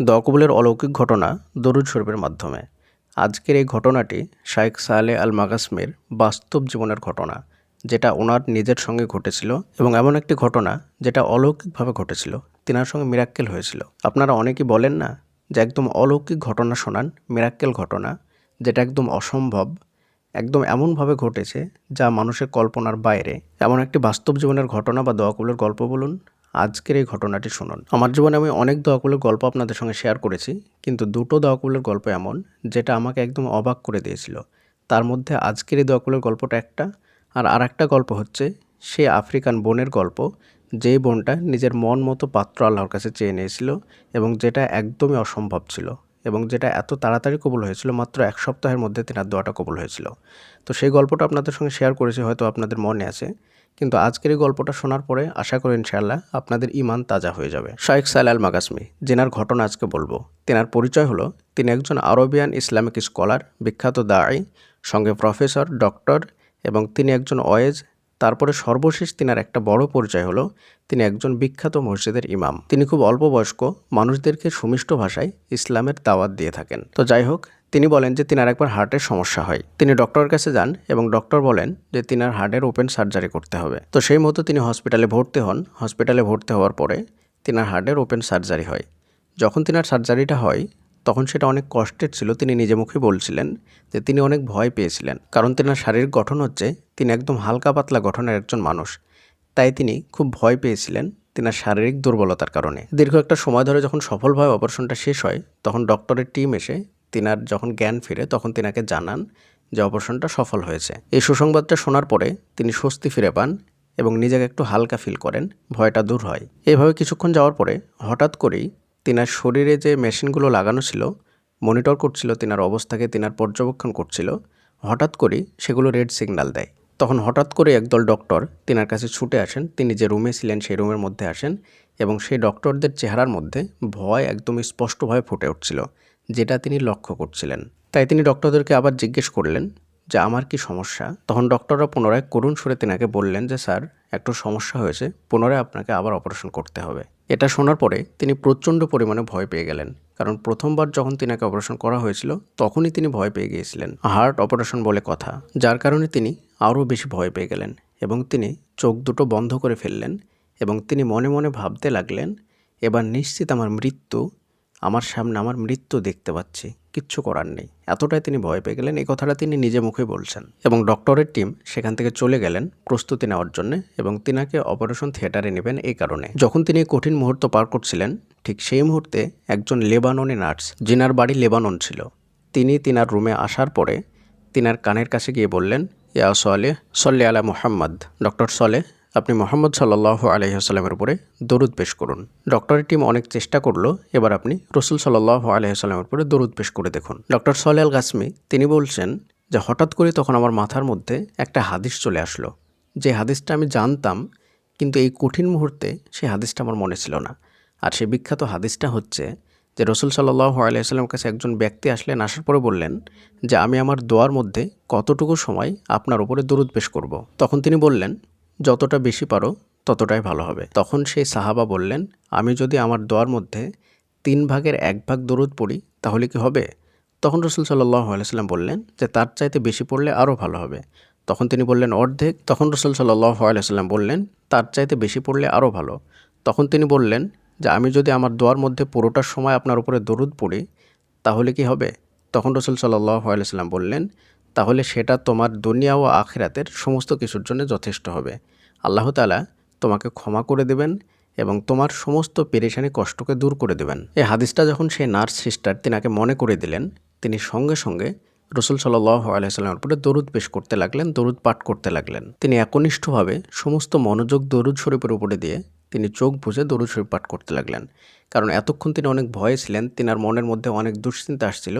দোয়া কবুলের অলৌকিক ঘটনা দরুদ শরীফের মাধ্যমে। আজকের এই ঘটনাটি শাইখ সালে আল মাগাসমের বাস্তব জীবনের ঘটনা, যেটা ওনার নিজের সঙ্গে ঘটেছিল এবং এমন একটি ঘটনা যেটা অলৌকিকভাবে ঘটেছিল, তিনার সঙ্গে মিরাক্কেল হয়েছিল। আপনারা অনেকেই বলেন না যে একদম অলৌকিক ঘটনা শোনান, মিরাক্কেল ঘটনা, যেটা একদম অসম্ভব, একদম এমনভাবে ঘটেছে যা মানুষের কল্পনার বাইরে। এমন একটি বাস্তব জীবনের ঘটনা বা দোয়াকুলের গল্প বলুন আজকের এই ঘটনাটি শুনুন। আমার জীবনে আমি অনেক দোয়াকুলের গল্প আপনাদের সঙ্গে শেয়ার করেছি, কিন্তু দুটো দোয়াকুলের গল্প এমন, যেটা আমাকে একদম অবাক করে দিয়েছিল। তার মধ্যে আজকের এই দোয়াকুলের গল্পটা একটা, আর আর একটা গল্প হচ্ছে সে আফ্রিকান বোনের গল্প, যেই বোনটা নিজের মন মতো পাত্র আল্লাহর কাছে চেয়ে নিয়েছিল এবং যেটা একদমই অসম্ভব ছিল এবং যেটা এত তাড়াতাড়ি কবুল হয়েছিল, মাত্র এক সপ্তাহের মধ্যে তেনার দোয়াটা কবুল হয়েছিল। তো সেই গল্পটা আপনাদের সঙ্গে শেয়ার করেছি, হয়তো আপনাদের মনে আছে। কিন্তু আজকের এই গল্পটা শোনার পরে আশা করি ইনশাআল্লাহ আপনাদের ইমান তাজা হয়ে যাবে। শাইখ সাল আল মাগাসমি যেনার ঘটনা আজকে বলব, তেনার পরিচয় হলো তিনি একজন আরবিয়ান ইসলামিক স্কলার, বিখ্যাত দায়ী সঙ্গে প্রফেসর, ডক্টর এবং তিনি একজন ওয়েজ, তারপরে সর্বশেষ তিনার একটা বড় পরিচয় হলো তিনি একজন বিখ্যাত মসজিদের ইমাম। তিনি খুব অল্প বয়স্ক, মানুষদেরকে সুমিষ্ট ভাষায় ইসলামের দাওয়াত দিয়ে থাকেন। তো যাই হোক তিনি বলেন যে তিনার একবার হার্টের সমস্যা হয়। তিনি ডক্টরের কাছে যান এবং ডক্টর বলেন যে তিনার হার্টের ওপেন সার্জারি করতে হবে। তো সেই মতো তিনি হসপিটালে ভর্তি হন। হসপিটালে ভর্তি হওয়ার পরে তিনার হার্টের ওপেন সার্জারি হয়। যখন তিনার সার্জারিটা হয়, তখন সেটা অনেক কষ্টের ছিল। তিনি নিজে মুখে বলছিলেন যে তিনি অনেক ভয় পেয়েছিলেন। কারণ তিনার শারীরিক গঠন হচ্ছে, তিনি একদম হালকা পাতলা গঠনের একজন মানুষ। তাই তিনি খুব ভয় পেয়েছিলেন তিনার শারীরিক দুর্বলতার কারণে। দীর্ঘ একটা সময় ধরে যখন সফলভাবে অপারেশনটা শেষ হয়, তখন ডক্টরের টিম এসে তিনার যখন জ্ঞান ফিরে, তখন তিনাকে জানান যে অপারেশনটা সফল হয়েছে। এই সুসংবাদটা শোনার পরে তিনি স্বস্তি ফিরে পান এবং নিজেকে একটু হালকা ফিল করেন, ভয়টা দূর হয়। এভাবে কিছুক্ষণ যাওয়ার পরে হঠাৎ করেই তিনার শরীরে যে মেশিনগুলো লাগানো ছিল, মনিটর করছিল তিনার অবস্থাকে, তিনার পর্যবেক্ষণ করছিল, হঠাৎ করেই সেগুলো রেড সিগন্যাল দেয়। তখন হঠাৎ করে একদল ডক্টর তিনার কাছে ছুটে আসেন। তিনি যে রুমে ছিলেন সেই রুমের মধ্যে আসেন এবং সেই ডক্টরদের চেহারার মধ্যে ভয় একদম স্পষ্টভাবে ফুটে উঠছিল। যেটা তিনি লক্ষ্য করছিলেন। তাই তিনি ডক্টরদেরকে আবার জিজ্ঞেস করলেন যে, আমার কি সমস্যা? তখন ডক্টররা পুনরায় করুণ সুরে তিনাকে বললেন যে, স্যার, একটু সমস্যা হয়েছে। পুনরায় আপনাকে আবার অপারেশন করতে হবে। এটা শোনার পরে তিনি প্রচণ্ড পরিমাণে ভয় পেয়ে গেলেন। কারণ প্রথমবার যখন তিনাকে অপারেশন করা হয়েছিল, তখনই তিনি ভয় পেয়ে গিয়েছিলেন। হার্ট অপারেশন বলে কথা, যার কারণে তিনি আরও বেশি ভয় পেয়ে গেলেন এবং তিনি চোখ দুটো বন্ধ করে ফেললেন এবং তিনি মনে মনে ভাবতে লাগলেন, এবার নিশ্চিত আমার মৃত্যু আমার সামনে আমার মৃত্যু দেখতে পাচ্ছি, কিচ্ছু করার নেই। এতটাই তিনি ভয় পেয়ে গেলেন, এই কথাটা তিনি নিজে মুখে বলছেন। এবং ডক্টরের টিম সেখান থেকে চলে গেলেন প্রস্তুতি নেওয়ার জন্য এবং তিনাকে অপারেশন থিয়েটারে নেবেন এই কারণে। যখন তিনি কঠিন মুহূর্ত পার করছিলেন, ঠিক সেই মুহূর্তে একজন লেবাননি নার্স জিনার বাড়ি লেবানন ছিল, তিনি তিনার রুমে আসার পরে তিনার কানের কাছে গিয়ে বললেন, ইয়া সলে সল্লে আলা মোহাম্মদ, ডক্টর সলে আপনি মোহাম্মদ সাল্লাহ আলহিহাস্লামের উপরে দরুদ পেশ করুন। ডক্টরের টিম অনেক চেষ্টা করল, এবার আপনি রসুল সাল্লাহ আলহিহাস্লামের উপরে দরুদ পেশ করে দেখুন। ডক্টর সলেল গাসমি তিনি বলছেন যে, হঠাৎ করে তখন আমার মাথার মধ্যে একটা হাদিস চলে আসলো। যে হাদিসটা আমি জানতাম, কিন্তু এই কঠিন মুহূর্তে সেই হাদিসটা আমার মনে ছিল না। আর সেই বিখ্যাত হাদিসটা হচ্ছে যে, রসুল সাল্লাহ আলাইসাল্লামের কাছে একজন ব্যক্তি আসলেন, আসার পরে বললেন যে, আমি আমার দোয়ার মধ্যে কতটুকু সময় আপনার উপরে দরুদ পেশ করব। তখন তিনি বললেন যতটা বেশি পারো, ততটাই ভালো হবে। তখন সেই সাহাবা বললেন, আমি যদি আমার দোয়ার মধ্যে তিন ভাগের এক ভাগ দরুদ পড়ি, তাহলে কি হবে? তখন রসুল সাল্লাহ বললেন যে, তার চাইতে বেশি পড়লে আরও ভালো হবে। তখন তিনি বললেন, অর্ধেক। তখন রসুল সাল্লাহ বললেন, তার চাইতে বেশি পড়লে আরও ভালো। তখন তিনি বললেন যে, আমি যদি আমার দোয়ার মধ্যে পুরোটার সময় আপনার উপরে দরুদ পড়ি, তাহলে কি হবে? তখন রসুল সাল্লাহ আলাইসাল্লাম বললেন তাহলে সেটা তোমার দুনিয়া ও আখেরাতের সমস্ত কিছুর জন্য যথেষ্ট হবে। আল্লাহ তালা তোমাকে ক্ষমা করে দেবেন এবং তোমার সমস্ত পেরেশানি কষ্টকে দূর করে দেবেন। এই হাদিসটা যখন সেই নার্স সিস্টার তিনাকে মনে করে দিলেন, তিনি সঙ্গে সঙ্গে রসুল সাল্লাহ আলাইসাল্লামের উপরে দরুদ পেশ করতে লাগলেন, দরুদ পাঠ করতে লাগলেন। তিনি একনিষ্ঠভাবে সমস্ত মনোযোগ দরুদ শরীফের উপরে দিয়ে তিনি চোখ বুঝে দরুদ শরীফ পাঠ করতে লাগলেন। কারণ এতক্ষণ তিনি অনেক ভয়ে ছিলেন, তিনার মনের মধ্যে অনেক দুশ্চিন্তা আসছিল।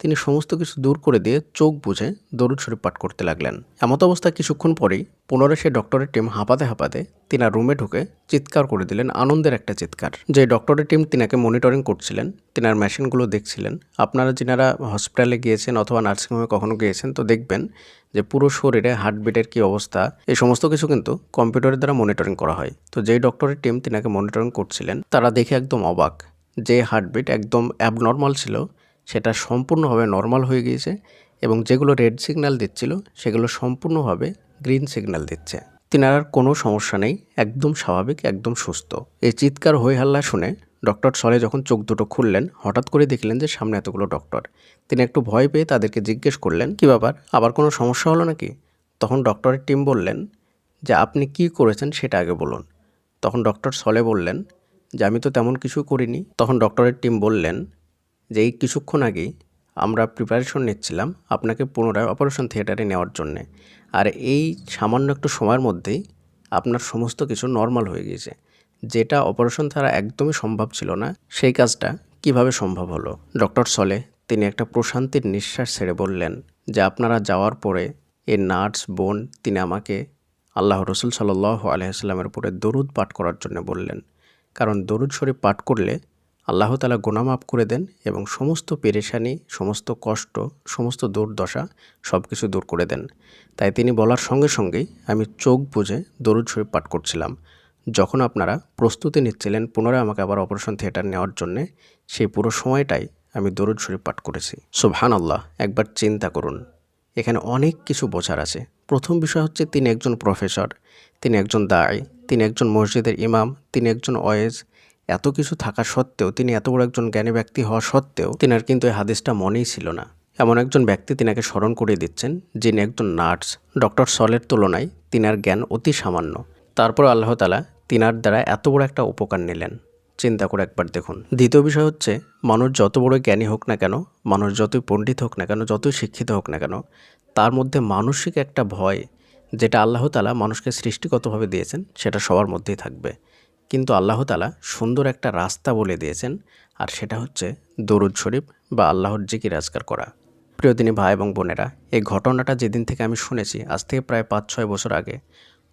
তিনি সমস্ত কিছু দূর করে দিয়ে চোখ বুঝে দরুদ শরীফ পাঠ করতে লাগলেন। এমত অবস্থা কিছুক্ষণ পরেই পুনরায় সেই ডক্টরের টিম হাঁপাতে হাঁপাতে তিনার রুমে ঢুকে চিৎকার করে দিলেন আনন্দের একটা চিৎকার। যে ডক্টরের টিম তিনাকে মনিটরিং করছিলেন, তিনার মেশিনগুলো দেখছিলেন। আপনারা যিনারা হসপিটালে গিয়েছেন অথবা নার্সিংহোমে কখনো গিয়েছেন, তো দেখবেন যে পুরো শরীরে হার্টবিটের কী অবস্থা, এই সমস্ত কিছু কিন্তু কম্পিউটারের দ্বারা মনিটরিং করা হয়। তো যেই ডক্টরের টিম তিনাকে মনিটরিং করছিলেন, তারা দেখে একদম অবাক। যে হার্টবিট একদম অ্যাবনর্মাল ছিল, সেটা সম্পূর্ণভাবে নর্মাল হয়ে গিয়েছে এবং যেগুলো রেড সিগন্যাল দিচ্ছিল, সেগুলো সম্পূর্ণভাবে গ্রিন সিগন্যাল দিচ্ছে। তিনার আর কোনো সমস্যা নেই, একদম স্বাভাবিক, একদম সুস্থ। এই চিৎকার হই হাল্লা শুনে ডক্টর সলে যখন চোখ দুটো খুললেন, হঠাৎ করে দেখলেন যে সামনে এতগুলো ডক্টর তিনি একটু ভয় পেয়ে তাদেরকে জিজ্ঞেস করলেন, কি ব্যাপার, আবার কোনো সমস্যা হলো নাকি? তখন ডক্টরের টিম বললেন যে, আপনি কি করেছেন সেটা আগে বলুন। তখন ডক্টর সলে বললেন যে আমি তো তেমন কিছু করিনি। তখন ডক্টরের টিম বললেন যে এই কিছুক্ষণ আগেই আমরা প্রিপারেশন নিচ্ছিলাম আপনাকে পুনরায় অপারেশন থিয়েটারে নেওয়ার জন্যে। আর এই সামান্য একটু সময়ের মধ্যেই আপনার সমস্ত কিছু নর্মাল হয়ে গিয়েছে। যেটা অপারেশন ছাড়া একদমই সম্ভব ছিল না। সেই কাজটা কীভাবে সম্ভব হলো? ডক্টর সলে তিনি একটা প্রশান্তির নিঃশ্বাস ছেড়ে বললেন যে আপনারা যাওয়ার পরে এই নার্স, বোন তিনি আমাকে আল্লাহ রসুল সাল্লাহ আলহিহাস্লামের উপরে দরুদ পাঠ করার জন্য বললেন। কারণ দরুদ শরীফ পাঠ করলে আল্লাহ তালা গোনা মাফ করে দেন এবং সমস্ত পেরেশানি, সমস্ত কষ্ট, সমস্ত দুর্দশা সব কিছু দূর করে দেন। তাই তিনি বলার সঙ্গে সঙ্গেই আমি চোখ বুঝে দরুদ শরীফ পাঠ করছিলাম। যখন আপনারা প্রস্তুতি নিচ্ছিলেন পুনরায় আমাকে আবার অপারেশন থিয়েটার নেওয়ার জন্যে, সেই পুরো সময়টাই আমি দরুদ শরীফ পাঠ করেছি। সুবহান আল্লাহ একবার চিন্তা করুন। এখানে অনেক কিছু বোঝার আছে। প্রথম বিষয় হচ্ছে তিনি একজন প্রফেসর, তিনি একজন দায় তিনি একজন মসজিদের ইমাম, তিনি একজন ওয়েজ এত কিছু থাকা সত্ত্বেও, তিনি এত বড় একজন জ্ঞানী ব্যক্তি হওয়া সত্ত্বেও, তিনার কিন্তু এই হাদিসটা মনেই ছিল না। এমন একজন ব্যক্তি তিনাকে স্মরণ করে দিচ্ছেন, যিনি একজন নার্স। ডক্টর সলের তুলনায় তিনার জ্ঞান অতি সামান্য। তারপর আল্লাহ তালা তিনার দ্বারা এত বড় একটা উপকার নিলেন। চিন্তা করে একবার দেখুন। দ্বিতীয় বিষয় হচ্ছে, মানুষ যত বড় জ্ঞানী হোক না কেন, মানুষ যতই পণ্ডিত হোক না কেন, যতই শিক্ষিত হোক না কেন, তার মধ্যে মানসিক একটা ভয় যেটা আল্লাহ তালা মানুষকে সৃষ্টিগতভাবে দিয়েছেন, সেটা সবার মধ্যেই থাকবে। কিন্তু আল্লাহ তালা সুন্দর একটা রাস্তা বলে দিয়েছেন, আর সেটা হচ্ছে দরুদ শরীফ বা আল্লাহর জিকির আজকার করা। প্রিয় দিনী ভাই এবং বোনেরা, এই ঘটনাটা যেদিন থেকে আমি শুনেছি, আজ থেকে প্রায় পাঁচ ছয় বছর আগে,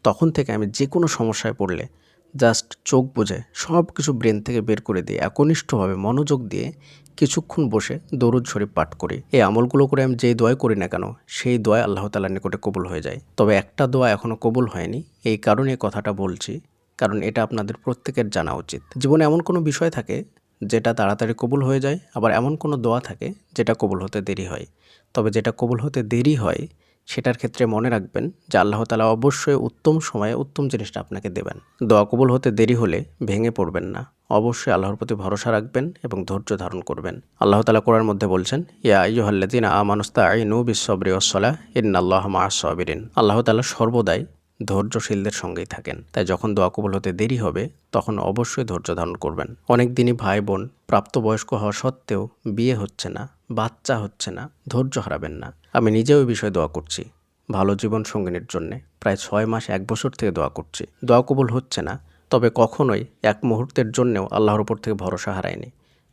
তখন থেকে আমি যে কোনো সমস্যায় পড়লে জাস্ট চোখ বুঝে সব কিছু ব্রেন থেকে বের করে দিয়ে একনিষ্ঠভাবে মনোযোগ দিয়ে কিছুক্ষণ বসে দরুদ শরীফ পাঠ করি। এই আমলগুলো করে আমি যেই দোয়া করি না কেন, সেই দোয়া আল্লাহ তালার নিকটে কবুল হয়ে যায়। তবে একটা দোয়া এখনও কবুল হয়নি, এই কারণে কথাটা বলছি, কারণ এটা আপনাদের প্রত্যেকের জানা উচিত। জীবনে এমন কোনো বিষয় থাকে যেটা তাড়াতাড়ি কবুল হয়ে যায়, আবার এমন কোনো দোয়া থাকে যেটা কবুল হতে দেরি হয়। তবে যেটা কবুল হতে দেরি হয় সেটার ক্ষেত্রে মনে রাখবেন যে আল্লাহ তালা অবশ্যই উত্তম সময়ে উত্তম জিনিসটা আপনাকে দেবেন। দোয়া কবুল হতে দেরি হলে ভেঙে পড়বেন না। অবশ্যই আল্লাহর প্রতি ভরসা রাখবেন এবং ধৈর্য ধারণ করবেন। আল্লাহ তালা কোরআর মধ্যে বলছেন, ইয়া আইয়ুহাল্লাদিন আমানুস্তা আইনু বিশ্ববরি ওসলা ইন আল্লাহ মা সবিরিন। আল্লাহ তালা সর্বদাই ধৈর্যশীলদের সঙ্গেই থাকেন। তাই যখন দোয়া কবুল হতে দেরি হবে, তখন অবশ্যই ধৈর্য ধারণ করবেন। অনেক দিনই ভাই বোন প্রাপ্তবয়স্ক হওয়া সত্ত্বেও বিয়ে হচ্ছে না। বাচ্চা হচ্ছে না, ধৈর্য হারাবেন না। আমি নিজেও এই বিষয়ে দোয়া করছি। ভালো জীবন সঙ্গিনীর জন্যে প্রায় ছয় মাস এক বছর থেকে দোয়া করছি। দোয়া কবুল হচ্ছে না, তবে কখনোই এক মুহূর্তের জন্যেও আল্লাহর উপর থেকে ভরসা হারায়নি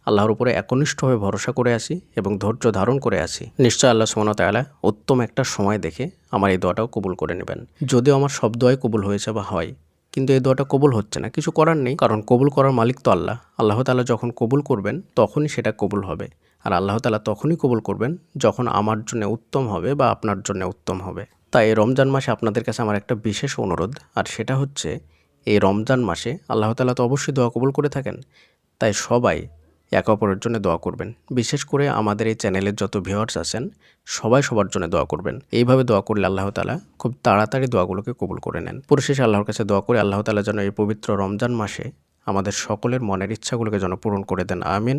আল্লাহর উপরে একনিষ্ঠভাবে ভরসা করে আসি এবং ধৈর্য ধারণ করে আসি। নিশ্চয় আল্লাহ সুমনতালা উত্তম একটা সময় দেখে আমার এই দোয়াটাও কবুল করে নেবেন। যদিও আমার সব দোয়াই কবুল হয়েছে বা হয়, কিন্তু এই দোয়াটা কবুল হচ্ছে না। কিছু করার নেই, কারণ কবুল করার মালিক তো আল্লাহ। আল্লাহ তালা যখন কবুল করবেন, তখনই সেটা কবুল হবে। আর আল্লাহ তালা তখনই কবুল করবেন যখন আমার জন্য উত্তম হবে বা আপনার জন্য উত্তম হবে। তাই এই রমজান মাসে আপনাদের কাছে আমার একটা বিশেষ অনুরোধ, আর সেটা হচ্ছে এই রমজান মাসে আল্লাহ তালা তো অবশ্যই দোয়া কবুল করে থাকেন, তাই সবাই একে অপরের জন্য দোয়া করবেন। বিশেষ করে আমাদের এই চ্যানেলের যত ভিউয়ার্স আছেন, সবাই সবার জন্য দোয়া করবেন। এইভাবে দোয়া করলে আল্লাহ তালা খুব তাড়াতাড়ি দোয়াগুলোকে কবুল করে নেন। পরিশেষে আল্লাহর কাছে দোয়া করে আল্লাহ তালা যেন এই পবিত্র রমজান মাসে আমাদের সকলের মনের ইচ্ছাগুলোকে যেন পূরণ করে দেন। আমিন।